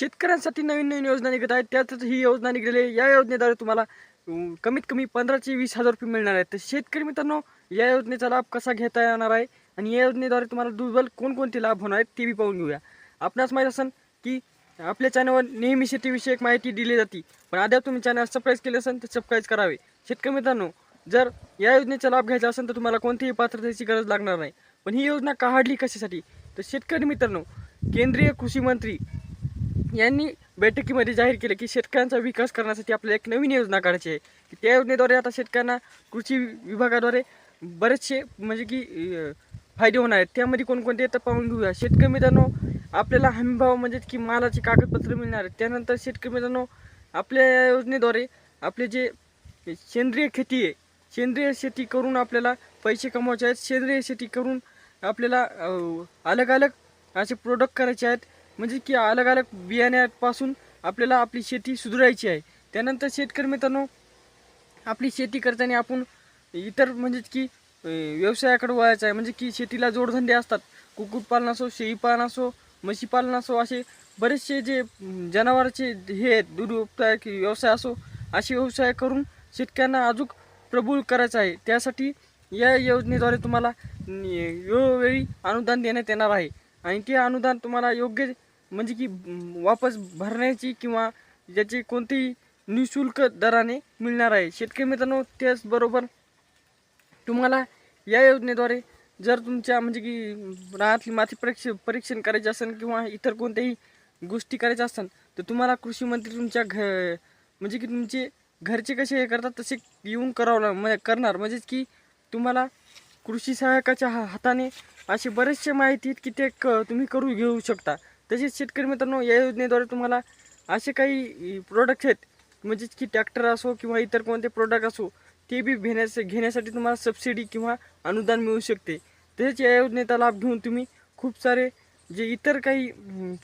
शेतकऱ्यांसाठी नवीन नवीन योजना निघत आहेत. त्यातच ही योजना निघलेली आहे. या योजनेद्वारे तुम्हाला कमीत कमी पंधरा ते वीस हजार रुपये मिळणार आहेत. तर शेतकरी मित्रांनो या योजनेचा लाभ कसा घेता येणार आहे? आणि या योजनेद्वारे तुम्हाला दुर्बल कोणकोणते लाभ होणार आहेत ते बी पाहून घेऊया. आपणास माहीत असेल की आपल्या चॅनलवर नेहमी शेतीविषयक माहिती दिली जाते. पण अद्याप तुम्ही चॅनल सबस्क्राईब केले असेल तर सबस्क्राईब करावे. शेतकरी मित्रांनो जर या योजनेचा लाभ घ्यायचा असेल तर तुम्हाला कोणतीही पात्रतेची गरज लागणार नाही. पण ही योजना काढली कशासाठी? तर शेतकरी मित्रांनो केंद्रीय कृषी मंत्री यांनी बैठकीमध्ये जाहीर केले की शेतकऱ्यांचा विकास करण्यासाठी आपल्याला एक नवीन योजना काढायची आहे. की त्या योजनेद्वारे आता शेतकऱ्यांना कृषी विभागाद्वारे बरेचसे म्हणजे की फायदे होणार आहेत. त्यामध्ये कोणकोणते तर पाहून घेऊया. शेतकरी मित्रांनो आपल्याला हमीभाव म्हणजे की मालाची कागदपत्र मिळणार आहेत. त्यानंतर शेतकरी मित्रांनो आपल्या या योजनेद्वारे आपले जे सेंद्रिय शेती आहे सेंद्रिय शेती करून आपल्याला पैसे कमवायचे आहेत. सेंद्रिय शेती करून आपल्याला अलग अलग असे प्रोडक्ट करायचे आहेत. म्हणजे की अलग अलग बियाण्यापासून आपल्याला आपली शेती सुधारायची आहे. त्यानंतर शेतकरी मित्रांनो आपली शेती करताना आपण इतर म्हणजे की व्यवसायाकडे वळायचं आहे. म्हणजे की शेतीला जोडधंदे असतात. कुक्कुटपालन असो शेळीपालन असो म्हशीपालन असो असे बरेचसे जे जनावरांचे हे आहेत दूध व्यवसाय असो असे व्यवसाय करून शेतकऱ्यांना अजून प्रबळ करायचं आहे. त्यासाठी या योजनेद्वारे तुम्हाला वेळोवेळी अनुदान देण्यात येणार आहे. आणि ते अनुदान तुम्हाला योग्य म्हणजे की वापस भरण्याची किंवा ज्याची कोणतीही निशुल्क दराने मिळणार आहे. शेतकरी मित्रांनो त्याचबरोबर तुम्हाला या योजनेद्वारे जर तुमच्या म्हणजे की रानातली माती परीक्ष परीक्षण करायचे असेल किंवा इतर कोणत्याही गोष्टी करायच्या असतात तर तुम्हाला कृषी मंत्री तुमच्या घ म्हणजे की तुमचे घरचे कसे हे करतात तसे येऊन करावं म्हणजे करणार. म्हणजेच की तुम्हाला कृषी सहायकाच्या हा हाताने असे बरेचसे माहिती आहेत की ते क तुम्ही करू घेऊ शकता. तसेच शेतकरी मित्रांनो या योजनेद्वारे तुम्हाला असे काही प्रोडक्ट्स आहेत म्हणजेच की ट्रॅक्टर असो किंवा इतर कोणते प्रोडक्ट असो ते बी घेण्यास घेण्यासाठी तुम्हाला सबसिडी किंवा अनुदान मिळू शकते. तसेच या योजनेचा लाभ घेऊन तुम्ही खूप सारे जे इतर काही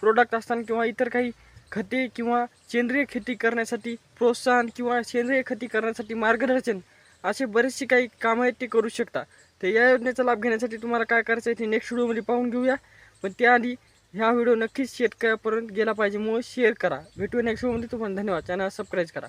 प्रोडक्ट असतात किंवा इतर काही खते किंवा सेंद्रिय शेती करण्यासाठी प्रोत्साहन किंवा सेंद्रिय खती करण्यासाठी मार्गदर्शन असे बरेचसे काही कामं आहेत ते करू शकता. तर या योजनेचा लाभ घेण्यासाठी तुम्हाला काय करायचं आहे ते नेक्स्ट व्हिडिओमध्ये पाहून घेऊया. पण त्याआधी ह्या व्हिडिओ नक्कीच शेतकऱ्यापर्यंत गेला पाहिजे. म्हणून शेअर करा. भेटू नेक्स्ट व्हिडिओमध्ये तुम्हाला धन्यवाद. चॅनल सबस्क्राईब करा.